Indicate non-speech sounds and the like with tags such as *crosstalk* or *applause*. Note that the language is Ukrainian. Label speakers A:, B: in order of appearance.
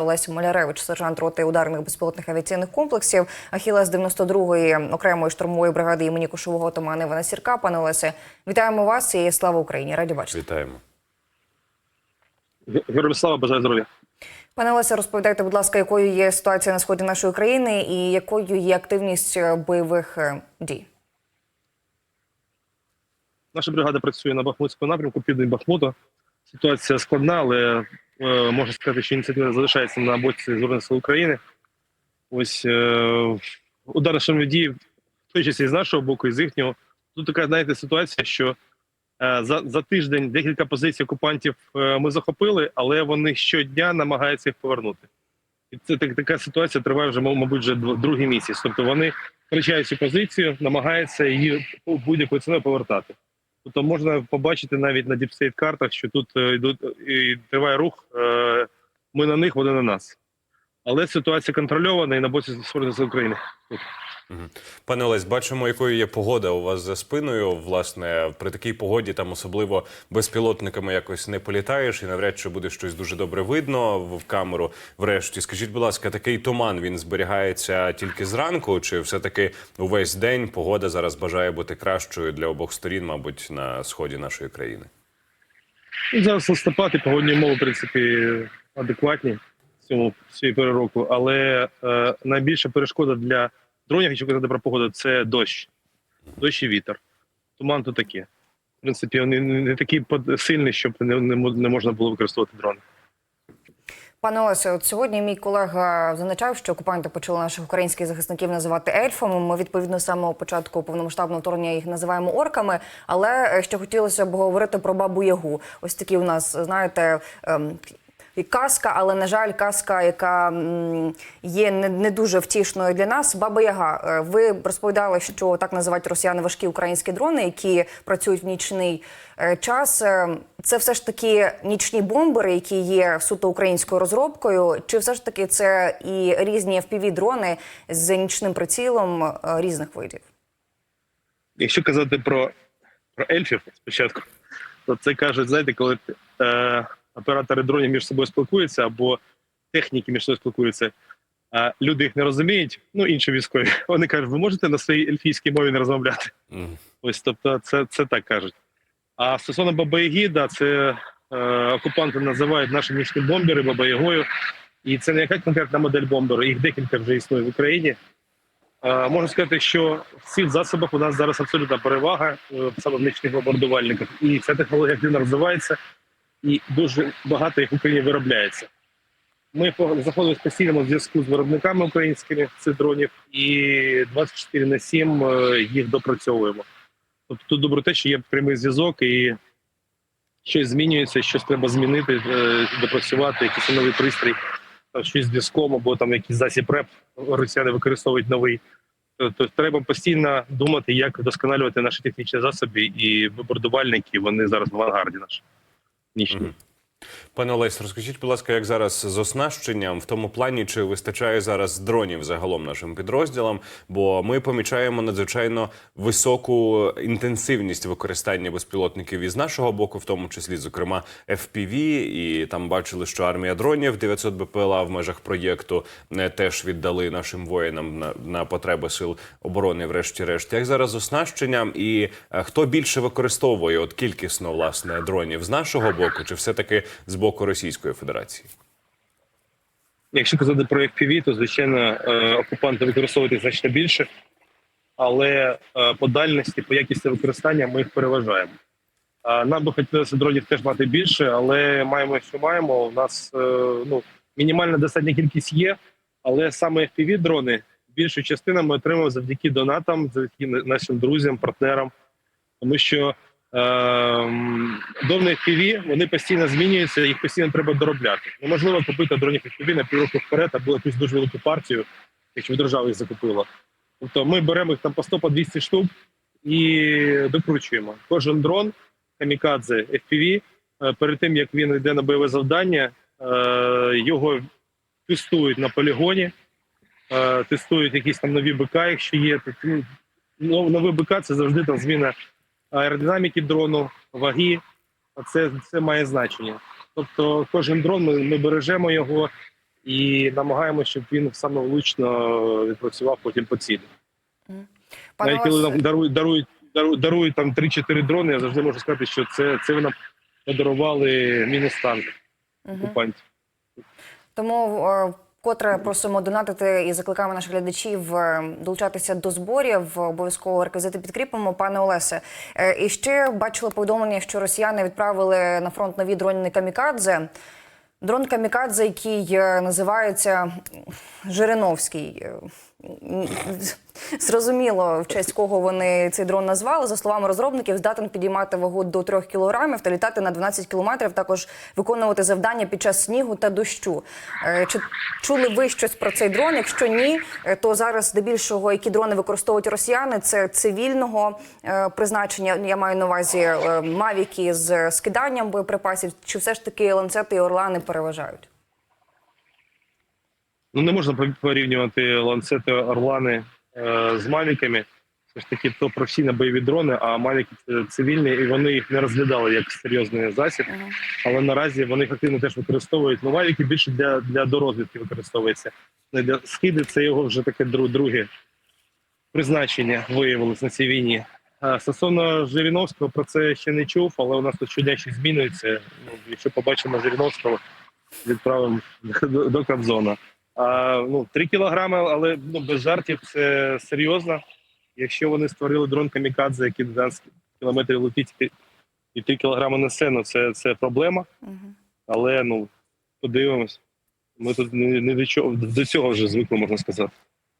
A: Олесь Маляревич, сержант роти ударних безпілотних авіаційних комплексів, Ахілес 92-ї окремої штурмової бригади імені Кошового отамана Івана Сірка. Пане Олесе, вітаємо вас і слава Україні! Раді бачити.
B: Вітаємо.
C: Героям слава, бажаю здоров'я.
A: Пане Олесе, розповідайте, будь ласка, якою є ситуація на сході нашої країни і якою є активність бойових е, дій?
C: Наша бригада працює на Бахмутському напрямку, південь Бахмута. Ситуація складна, але можна сказати, що ініціатива залишається на боці Збройних сил України. Ось е, удари штурмові дії, в той часі з нашого боку, і з їхнього. Тут така, знаєте, ситуація, що е, за, за тиждень декілька позицій окупантів е, ми захопили, але вони щодня намагаються їх повернути. І це так, така ситуація триває вже, мабуть, вже другий місяць. Тобто вони втрачають цю позицію, намагаються її будь-якою ціною повертати. Тобто можна побачити навіть на діпстейт картах, що тут е, йдуть і триває рух. е, Ми на них, вони на нас. Але ситуація контрольована і на боці Збройних сил України.
B: Пане Олесь, бачимо, якою є погода у вас за спиною. Власне, при такій погоді там особливо безпілотниками якось не політаєш, і навряд чи буде щось дуже добре видно в камеру. Врешті, скажіть, будь ласка, такий туман він зберігається тільки зранку, чи все-таки увесь день погода зараз бажає бути кращою для обох сторін, мабуть, на сході нашої країни?
C: Ну, Зараз листопад і погодні умови, в принципі, адекватні цьому цій порі року. Але е, найбільша перешкода для дронів, якщо казати про погоду, це дощ. Дощ і вітер. Туман то таке. В принципі, вони не такі сильні, щоб не, не, не можна було використовувати дрони.
A: Пане Олесе, от сьогодні мій колега зазначав, що окупанти почали наших українських захисників називати ельфами. Ми відповідно з самого початку повномасштабного вторгнення їх називаємо орками. Але е, ще хотілося б говорити про бабу Ягу. Ось такі у нас, знаєте. Казка, але на жаль, казка, яка є не, дуже втішною для нас. Баба Яга, е, ви розповідали, що так називають росіяни важкі українські дрони, які працюють в нічний е, час. Е, Це все ж таки нічні бомбери, які є суто українською розробкою, чи все ж таки це і різні fpv дрони з нічним прицілом різних видів?
C: Якщо казати про, про ельфів спочатку, то це кажуть, знаєте, коли оператори дронів між собою спілкуються або техніки між собою спілкуються, а люди їх не розуміють, ну інші військові. *laughs* Вони кажуть, ви можете на своїй ельфійській мові не розмовляти.
B: Мгм.
C: Ось тобто, це, це так кажуть. А стосовно Бабаяги, да, це е, окупанти називають наші нічні бомбери Бабаягою. І це не яка конкретна модель бомберу, їх декілька вже існує в Україні. Е, можу сказати, що в цих засобах у нас зараз абсолютна перевага е, саме в нічних бомбардувальниках. І ця технологія активно розвивається, і дуже багато їх в Україні виробляється. Ми знаходимося в постійному зв'язку з виробниками українськими цих дронів і 24 на 7 е, їх допрацьовуємо. Тобто тут добре те, що є прямий зв'язок і щось змінюється, щось треба змінити, е, допрацювати, якийсь новий пристрій, щось зв'язком або там якийсь засіб РЕП росіяни використовують новий. Тобто треба постійно думати, як вдосконалювати наші технічні засоби і бомбардувальники. Вони зараз в авангарді наші нічні.
B: Мгм. Пане Олесь, розкажіть, будь ласка, як зараз з оснащенням в тому плані, чи вистачає зараз дронів загалом нашим підрозділам? Бо ми помічаємо надзвичайно високу інтенсивність використання безпілотників із нашого боку, в тому числі, зокрема, FPV, і там бачили, що армія дронів 900 БПЛА в межах проєкту е, теж віддали нашим воїнам на, на потреби сил оборони, врешті-решт. Як зараз з оснащенням, і е, хто більше використовує от кількісно власне дронів з нашого боку, чи все таки з боку Російської Федерації?
C: Якщо казати про FPV, то звичайно е, окупанти використовують значно більше, але е, по дальності, по якісті використання ми їх переважаємо. Нам би хотілося дронів теж мати більше, але маємо, що маємо. У нас е, ну, мінімальна достатня кількість є, але саме fpv дрони більшу частину ми отримали завдяки донатам, завдяки нашим друзям, партнерам, тому що Дрони FPV, вони постійно змінюються, їх постійно треба доробляти. Неможливо купити дронів FPV на півроку вперед або якусь дуже велику партію, якщо держава їх закупила. Тобто ми беремо їх там по 100 по 200 штук і докручуємо. Кожен дрон камікадзе FPV, е, перед тим як він йде на бойове завдання, е, його тестують на полігоні, е, тестують якісь там нові БК, якщо є. Тобто, ну, Новий БК це завжди там зміна аеродинаміки дрону, ваги. Це, це має значення. Тобто, кожен дрон ми, ми бережемо його і намагаємося, щоб він саме влучно відпрацював потім по цілі.
A: Пане
C: Навіть коли нам дарують, дарують, дарують, дарують там 3-4 дрони, я завжди можу сказати, що це, це ви нам подарували мінус танк окупантів.
A: Тому е, котре просимо донатити і закликаємо наших глядачів е, долучатися до зборів. Обов'язково реквізити підкріпимо. Пане Олесе, Е, і ще бачили повідомлення, що росіяни відправили на фронт нові дрони камікадзе. Дрон камікадзе, який е, називається Жириновський. Е, Зрозуміло, в честь кого вони цей дрон назвали. За словами розробників, здатен підіймати вагу до 3 кілограмів та літати на 12 кілометрів. Також виконувати завдання під час снігу та дощу. Е, Чи чули ви щось про цей дрон? Якщо ні, то зараз здебільшого які дрони використовують росіяни, це цивільного призначення. Я маю на увазі мавіки з скиданням боєприпасів. Чи все ж таки ланцети і орлани переважають?
C: Ну не можна по- порівнювати ланцети Орлани е, з мавіками. Все ж таки, то професійні бойові дрони, а мавіки це цивільні, і вони їх не розглядали як серйозний засіб.
A: Мгм.
C: Але наразі вони їх активно теж використовують. Ну, мавіки більше для, для дорозвідки використовується. Для скиди це його вже таке дру- друге призначення виявилось на цій війні. Стосовно Жириновського, про це ще не чув, але у нас тут щодня щось змінюється. Ну, якщо побачимо Жириновського, відправимо до, до Кобзона. А, ну, 3 кілограми, але ну, без жартів це серйозно. Якщо вони створили дрон камікадзе, який 12 кілометрів летить і- і 3 кілограми несе, ну це, це проблема.
A: Угу.
C: Але ну подивимось. Ми тут не, не до чого до цього вже звикли, можна сказати.